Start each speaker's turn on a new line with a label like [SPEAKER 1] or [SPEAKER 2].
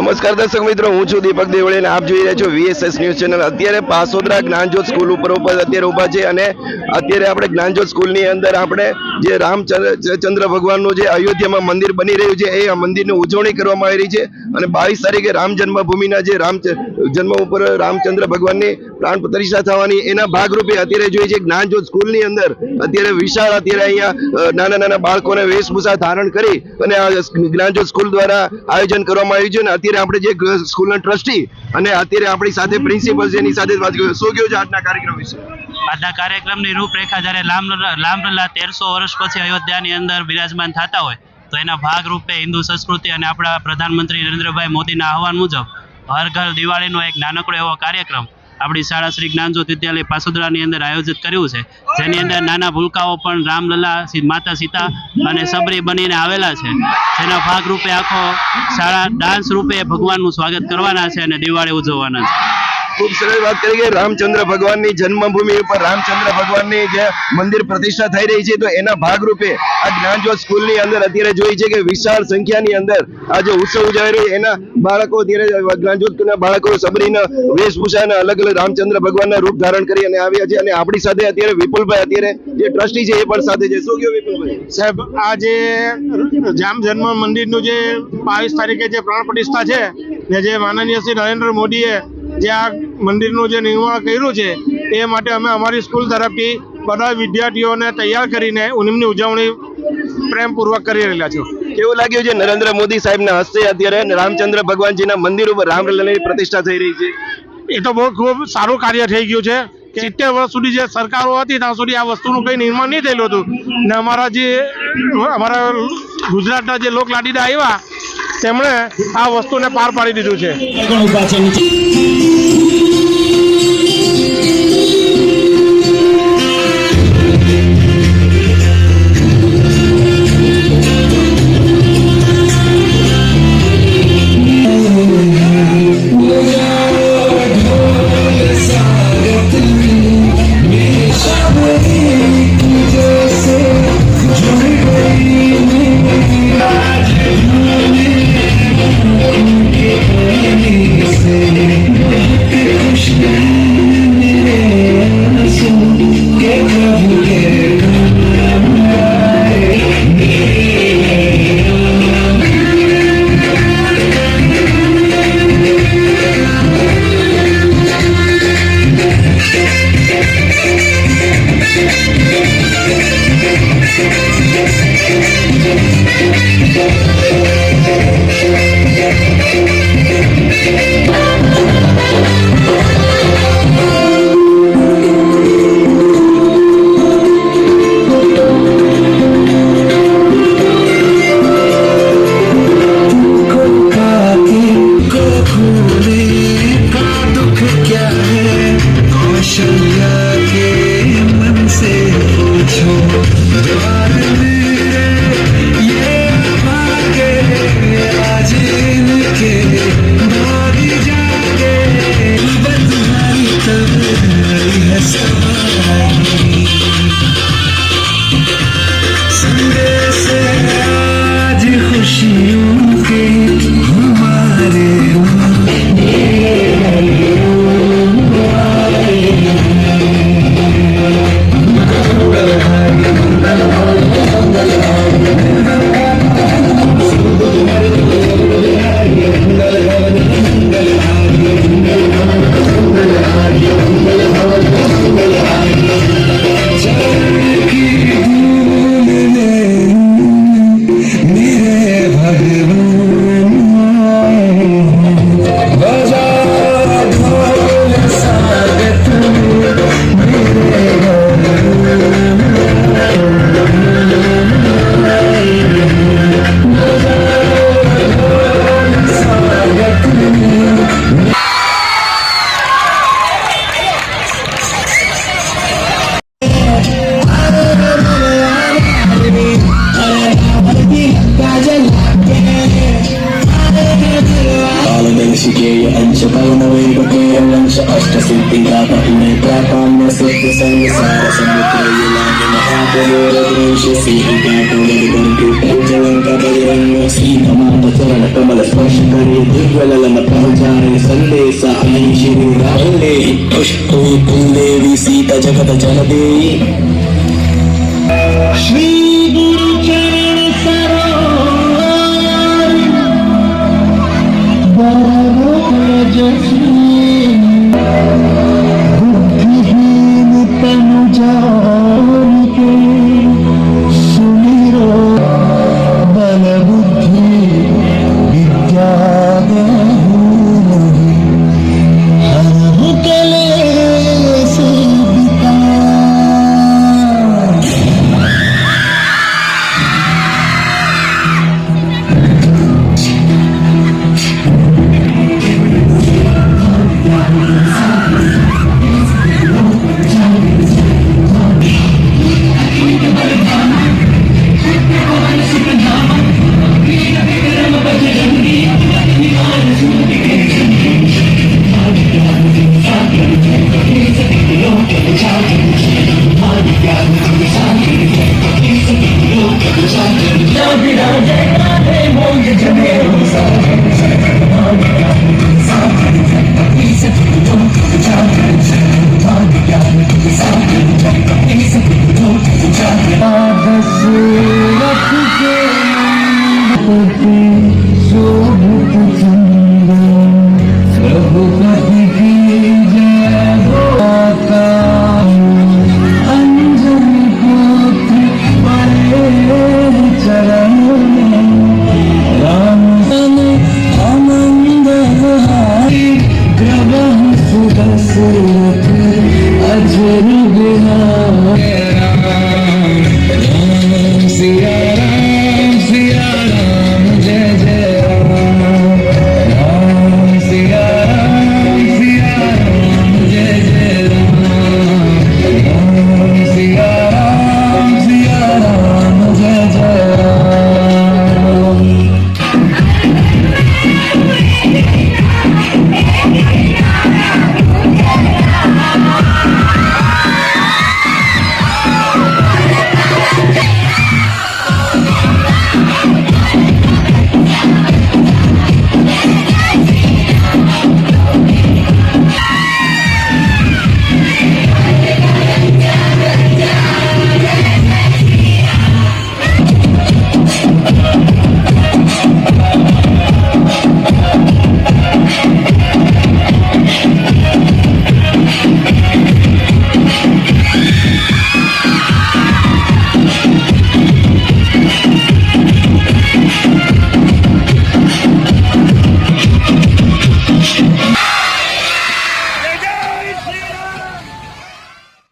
[SPEAKER 1] નમસ્કાર દર્શક મિત્રો, હું છું દીપક દેવળે અને આપ જોઈ રહ્યા છો વીએસએસ ન્યૂઝ ચેનલ. અત્યારે પાસોદરા જ્ઞાનજ્યોત સ્કૂલ ઉપર ઉપર અત્યારે ઊભા છે અને અત્યારે આપણે જ્ઞાનજ્યોત સ્કૂલની અંદર આપણે જે રામચંદ્ર, ચંદ્ર ભગવાનનું જે અયોધ્યામાં મંદિર બની રહ્યું છે, એ મંદિરની ઉજવણી કરવામાં આવી રહી છે અને બાવીસ તારીખે રામ જન્મભૂમિના જે રામ જન્મ ઉપર રામચંદ્ર ભગવાનની પ્રાણ પ્રતિષ્ઠા થવાની એના ભાગરૂપે અત્યારે જોઈએ છે જ્ઞાનજ્યોત સ્કૂલની અંદર અત્યારે વિશાળ અત્યારે અહીંયા નાના નાના બાળકોને વેશભૂષા ધારણ કરી અને આ જ્ઞાનજ્યોત સ્કૂલ દ્વારા આયોજન કરવામાં આવ્યું છે અને અત્યારે આપણે જે સ્કૂલના ટ્રસ્ટી અને અત્યારે આપણી સાથે પ્રિન્સિપલ છે, એની સાથે વાત કરીએ. શું કહ્યું છે આજના કાર્યક્રમ વિશે?
[SPEAKER 2] આજના કાર્યક્રમની રૂપરેખા જ્યારે લાંબલા તેરસો વર્ષ પછી અયોધ્યાની અંદર બિરાજમાન થતા હોય, તો એના ભાગરૂપે હિન્દુ સંસ્કૃતિ અને આપણા પ્રધાનમંત્રી નરેન્દ્રભાઈ મોદીના આહવાન મુજબ હર ઘર દિવાળીનો એક નાનકડો એવો કાર્યક્રમ આપણી શાળા શ્રી જ્ઞાનજ્યોત વિદ્યાલય પાસોદરાની અંદર આયોજિત કર્યું છે, જેની અંદર નાના ભૂલકાઓ પણ રામલલા માતા સીતા અને સબરી બનીને આવેલા છે. જેના ભાગ રૂપે આખો શાળા ડાન્સ રૂપે ભગવાનનું સ્વાગત કરવાના છે અને દિવાળી ઉજવવાના છે.
[SPEAKER 1] ખૂબ સરસ વાત કરી કે રામચંદ્ર ભગવાનની જન્મભૂમિ ઉપર રામચંદ્ર ભગવાનની જે મંદિર પ્રતિષ્ઠા થઈ રહી છે, તો એના ભાગરૂપે આ જ્ઞાનજ્યોત સ્કૂલની અંદર અત્યારે જોઈ છે કે વિશાળ સંખ્યાની અંદર આ જે ઉત્સવ ઉજવાઈ રહ્યો, એના બાળકો અત્યારે જ્ઞાનજ્યોતના બાળકો સબરીના, વેશભૂષા અને અલગ અલગ રામચંદ્ર ભગવાનના રૂપ ધારણ કરી અને આવ્યા છે અને આપણી સાથે અત્યારે વિપુલભાઈ, અત્યારે જે ટ્રસ્ટી છે એ પણ સાથે છે. શું કહ્યું વિપુલભાઈ?
[SPEAKER 3] સાહેબ, આ જે જામ જન્મ મંદિરનું જે બાવીસ તારીખે જે પ્રાણ પ્રતિષ્ઠા છે, ને જે માનનીય શ્રી નરેન્દ્ર મોદીએ જે આ મંદિરનું જે નિર્માણ કર્યું છે એ માટે અમે અમારી સ્કૂલ તરફથી બધા વિદ્યાર્થીઓને તૈયાર કરીને ઉનિમની ઉજવણી પ્રેમપૂર્વક કરી રહેલા છો
[SPEAKER 1] કેવું લાગ્યું છે નરેન્દ્ર મોદી સાહેબના હસ્તે અત્યારે રામચંદ્ર ભગવાનજીના મંદિર ઉપર રામલલાની પ્રતિષ્ઠા થઈ રહી છે?
[SPEAKER 3] એ તો બહુ ખૂબ સારું કાર્ય થઈ ગયું છે. કે સિત્તેર વર્ષ સુધી જે સરકારો હતી ત્યાં સુધી આ વસ્તુનું કંઈ નિર્માણ નહીં થયેલું હતું. ને અમારા જે અમારા ગુજરાતના જે લોકલાડીદા આવ્યા તેમણે આ વસ્તુને પાર પાડી દીધું છે.
[SPEAKER 4] 像你 കഷ്ടസിദ്ധിദാപുനെ പ്രാപാമ്യ സിദ്ധി സംസാര സമുദ്രയിലാകെ മഹാപുരോരദേശ ശ്രീകാട്ടുലകർക്കുപഞ്ചവങ്കപരിവന്നു ശ്രീധമാത ചരണ കമല സ്പർശകരേ ദുർവലന പ്രചാരേ സന്ദേശ അനീശ്വരി രാഹുലേ പുഷ്പൂ ദേവി സീത ജഗത